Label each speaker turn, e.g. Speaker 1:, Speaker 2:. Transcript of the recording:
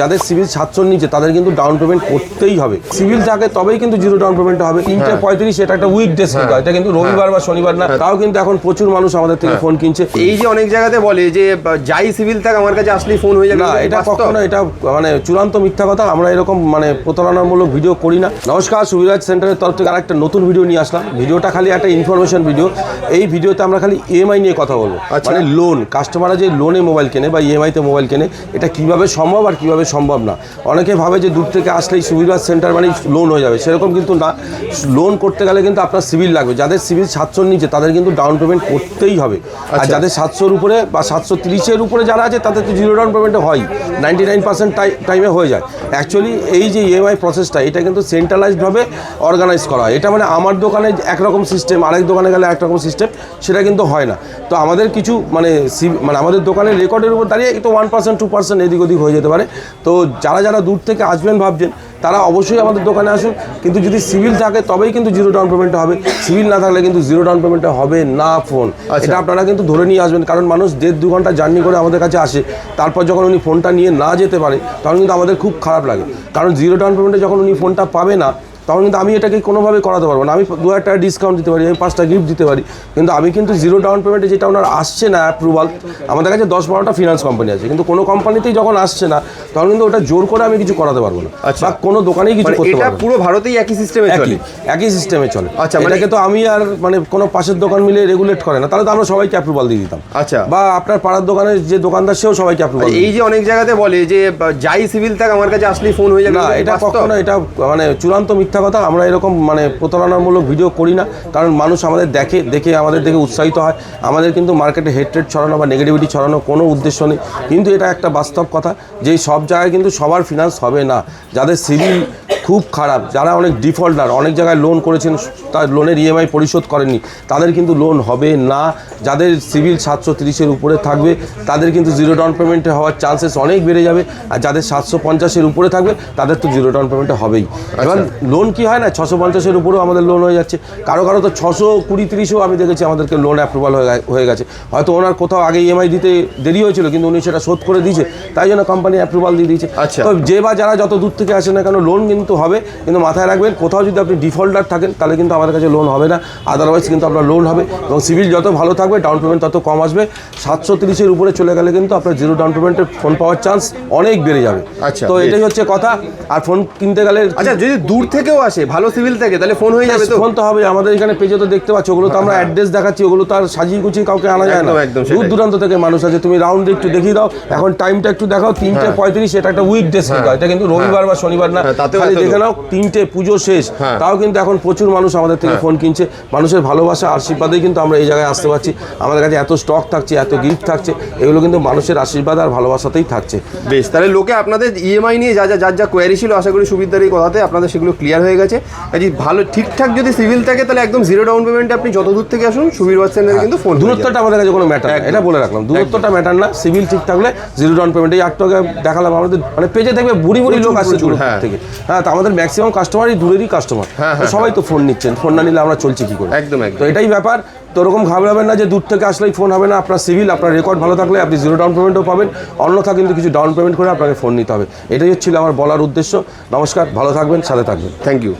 Speaker 1: যাদের সিভিল সাতশোর নিচে তাদের কিন্তু ডাউন পেমেন্ট করতেই হবে। সিভিল থাকে তবেই কিন্তু জিরো ডাউন পেমেন্ট হবে। তিনটে পঁয়ত্রিশ এটা একটা উইক ডেস এটা কিন্তু রবিবার বা শনিবার না তাও কিন্তু এখন প্রচুর মানুষ আমাদের থেকে ফোন কিনছে।
Speaker 2: এই যে অনেক জায়গাতে বলে যে যাই সিভিল থাক আমার কাছে আসলেই ফোন হয়ে যাবে।
Speaker 1: না এটা? কখনো এটা মানে চূড়ান্ত মিথ্যা কথা আমরা এরকম মানে প্রতারণামূলক ভিডিও করি না। নমস্কার সুবিরাজ সেন্টারের তরফ থেকে আরেকটা নতুন ভিডিও নিয়ে আসলাম। ভিডিওটা খালি একটা ইনফরমেশন ভিডিও এই ভিডিওতে আমরা খালি ইএমআই নিয়ে কথা বলব।
Speaker 2: আচ্ছা।
Speaker 1: মানে লোন কাস্টমাররা যে লোনে মোবাইল কেনে বা ইএমআইতে মোবাইল কেনে এটা কীভাবে সম্ভব আর কীভাবে সম্ভব না। অনেকে ভাবে যে দূর থেকে আসলেই সুবিরাজ সেন্টার মানে লোন হয়ে যাবে। সেরকম কিন্তু না। লোন করতে গেলে কিন্তু আপনার সিভিল লাগবে। যাদের সিভিল সাতশোর নিচে তাদের কিন্তু ডাউন পেমেন্ট করতেই হবে। আর
Speaker 2: আচ্ছা।
Speaker 1: যাদের সাতশোর উপরে বা সাতশো তিরিশের উপরে যারা আছে তাদের তো জিরো ডাউন পেমেন্টে হয় নাইনটি নাইন পার্সেন্ট টাইমে হয়ে যায়। অ্যাকচুয়ালি এই যে ইএমআই প্রসেসটা এটা কিন্তু সেন্ট্রালাইজডভাবে অর্গানাইজ করা হয়। এটা মানে আমার দোকানে একরকম সিস্টেম আরেক দোকানে গেলে একরকম সিস্টেম সেটা কিন্তু হয় না। তো আমাদের কিছু মানে মানে আমাদের দোকানের রেকর্ডের উপর দাঁড়িয়ে একটু ওয়ান পার্সেন্ট টু পার্সেন্ট এদিক ওদিক হয়ে যেতে পারে। তো যারা যারা দূর থেকে আসবেন ভাবছেন তারা অবশ্যই আমাদের দোকানে আসুন। কিন্তু যদি সিভিল থাকে তবেই কিন্তু জিরো ডাউন পেমেন্টটা হবে। সিভিল না থাকলে কিন্তু জিরো ডাউন পেমেন্টটা হবে না ফোন
Speaker 2: আচ্ছা।
Speaker 1: এটা আপনারা কিন্তু ধরে নিয়ে আসবেন কারণ মানুষ দেড় দু ঘণ্টা জার্নি করে আমাদের কাছে আসে। তারপর যখন উনি ফোনটা নিয়ে না যেতে পারে তখন কিন্তু আমাদের খুব খারাপ লাগে। কারণ জিরো ডাউন পেমেন্টে যখন উনি ফোনটা পাবে না তখন কিন্তু আমি এটাকে কোনোভাবে করাতে পারব না। আমি দু হাজার টাকা ডিসকাউন্ট দিতে পারি আমি পাঁচটা গিফট দিতে পারি। কিন্তু আমি কিন্তু জিরো ডাউন পেমেন্টে যেটা ওনার আসছে না অ্যাপ্রুভাল আমাদের কাছে দশ বারোটা ফিনান্স কোম্পানি আছে। কিন্তু কোনো কোম্পানিতেই যখন আসছে না তখন কিন্তু ওটা জোর করে আমি কিছু করাতে পারব না।
Speaker 2: আচ্ছা।
Speaker 1: বা কোনো দোকানেই কিছু
Speaker 2: মানে
Speaker 1: করতে পারব।
Speaker 2: পুরো ভারতেই একই সিস্টেমে চলে?
Speaker 1: একই সিস্টেমে চলে।
Speaker 2: আচ্ছা, মানে-
Speaker 1: এটাকে তো আমি আর মানে কোনো পাশের দোকান মিলে রেগুলেট করে না। তাহলে তো আমরা সবাইকে অ্যাপ্রুভাল দিয়ে দিতাম।
Speaker 2: আচ্ছা।
Speaker 1: বা আপনার পাড়ার দোকানের যে দোকানদার সেও সবাইকে অ্যাপ্রুভাল
Speaker 2: এই যে অনেক জায়গাতে বলে যে যাই সিভিল থাক আমার কাছে আসলেই ফোন হয়ে যাবে।
Speaker 1: না এটা? কখনো এটা মানে চূড়ান্ত মিথ্যা কথা, আমরা এরকম মানে প্রতারণামূলক ভিডিও করি না, কারণ মানুষ আমাদের দেখে দেখে আমাদের দেখে উৎসাহিত হয়। আমাদের কিন্তু মার্কেটে হেট্রেড ছড়ানো বা নেগেটিভিটি ছড়ানো কোনো উদ্দেশ্য নেই। কিন্তু এটা একটা বাস্তব কথা যে সব জায়গায় কিন্তু সবার ফিনান্স হবে না। যাদের সিভিল খুব খারাপ। যারা অনেক ডিফল্টার অনেক জায়গায় লোন করেছেন তার লোনের ইএমআই পরিশোধ করেনি তাদের কিন্তু লোন হবে না। যাদের সিভিল সাতশো তিরিশের উপরে থাকবে তাদের কিন্তু জিরো ডাউন পেমেন্টে হওয়ার চান্সেস অনেক বেড়ে যাবে। আর যাদের সাতশো পঞ্চাশের উপরে থাকবে তাদের তো জিরো ডাউন পেমেন্টে হবেই। এবার লোন কি হয় না? ছশো পঞ্চাশের উপরেও আমাদের লোন হয়ে যাচ্ছে। কারও কারও তো ছশো কুড়ি তিরিশেও আমি দেখেছি আমাদেরকে লোন অ্যাপ্রুভাল হয়ে হয়ে গেছে। হয়তো ওনার কোথাও আগে ইএমআই দিতে দেরি হয়েছিল কিন্তু উনি সেটা শোধ করে দিয়েছে। তাই জন্য কোম্পানি অ্যাপ্রুভাল দিয়ে দিয়েছে।
Speaker 2: আচ্ছা।
Speaker 1: তো যে বা যারা যত দূর থেকে আসে না কেন লোন কিন্তু হবে। কিন্তু মাথায় রাখবেন কোথাও যদি আপনি ডিফল্টার থাকেন তাহলে কিন্তু আমাদের কাছে লোন হবে না। আদারওয়াইজ কিন্তু আপনার লোন হবে এবং সিভিল যত ভালো থাকবে ডাউন পেমেন্ট তত কম আসবে। সাতশো তিরিশের উপরে চলে গেলে কিন্তু আপনার জিরো ডাউন পেমেন্টের ফোন পাওয়ার চান্স অনেক বেড়ে যাবে।
Speaker 2: আচ্ছা,
Speaker 1: তো এটাই হচ্ছে কথা। আর ফোন কিনতে গেলে
Speaker 2: আচ্ছা যদি দূর থেকেও আসে ভালো সিভিল থাকে তাহলে ফোন হয়ে যাবে তো?
Speaker 1: ফোন তো হবে। আমাদের এখানে পেজে তো দেখতে পাচ্ছ ওগুলো তো আমরা অ্যাড্রেস দেখাচ্ছি ওগুলো তো আর সাজিয়ে গুছিয়ে কাউকে আনা যায় না। দূর দূরান্ত থেকে মানুষ আছে তুমি রাউন্ড একটু দেখিয়ে দাও। এখন টাইমটা একটু দেখাও তিনটে পঁয়ত্রিশ এটা একটা উইক ডেস এটা কিন্তু রবিবার বা শনিবার না
Speaker 2: হ্যাঁ, তাতেও
Speaker 1: খালি
Speaker 2: এত
Speaker 1: দেখে
Speaker 2: লোক।
Speaker 1: নাও তিনটে পুজো শেষ।
Speaker 2: হ্যাঁ।
Speaker 1: তাও কিন্তু এখন প্রচুর মানুষ আমাদের থেকে ফোন কিনছে। মানুষের ভালোবাসা আশীর্বাদেই কিন্তু আমরা এই জায়গায় আসতে পারছি। আমাদের কাছে এত স্টক থাকছে এত গিফট থাকছে এগুলো কিন্তু মানুষের আশীর্বাদ আর ভালোবাসাতেই থাকছে।
Speaker 2: বেশ তাহলে লোকে আপনাদের ইএমআই নিয়ে যা যা যার যা কোয়ারি ছিল আশা করি সুবিধার এই কথাতে আপনাদের সেগুলো ক্লিয়ার হয়ে গেছে। ভালো ঠিকঠাক যদি সিভিল থাকে তাহলে একদম জিরো ডাউন পেমেন্টে আপনি যত দূর থেকে আসুন সুবীর বাস সেন্টারে কিন্তু ফোন
Speaker 1: দূরত্বটা আমাদের কাছে কোনো ম্যাটার এটা বলে রাখলাম দূরত্বটা ম্যাটার না সিভিল ঠিক থাকলে জিরো ডাউন পেমেন্ট এই একটু আগে দেখালাম আমাদের মানে পেজে দেখবে বুড়ি বুড়ি লোক আসছে দূর
Speaker 2: হ্যাঁ।
Speaker 1: থেকে। হ্যাঁ তো আমাদের ম্যাক্সিমাম কাস্টমারই দূরেরই কাস্টমার
Speaker 2: হ্যাঁ,
Speaker 1: সবাই তো ফোন নিচ্ছেন। ফোন না নিলে আমরা চলছি কি করে?
Speaker 2: একদম, একদম।
Speaker 1: তো এটাই ব্যাপার। তো ওরকম ঘাবড়াবেন না যে দূর থেকে আসলেই ফোন হবে না। আপনার সিভিল আপনার রেকর্ড ভালো থাকলে আপনি জিরো ডাউন পেমেন্টও পাবেন। অন্যথা কিন্তু কিছু ডাউন পেমেন্ট করে আপনাকে ফোন নিতে হবে। এটাই হচ্ছিল আমার বলার উদ্দেশ্য। নমস্কার ভালো থাকবেন সাথে থাকবেন।
Speaker 2: Thank you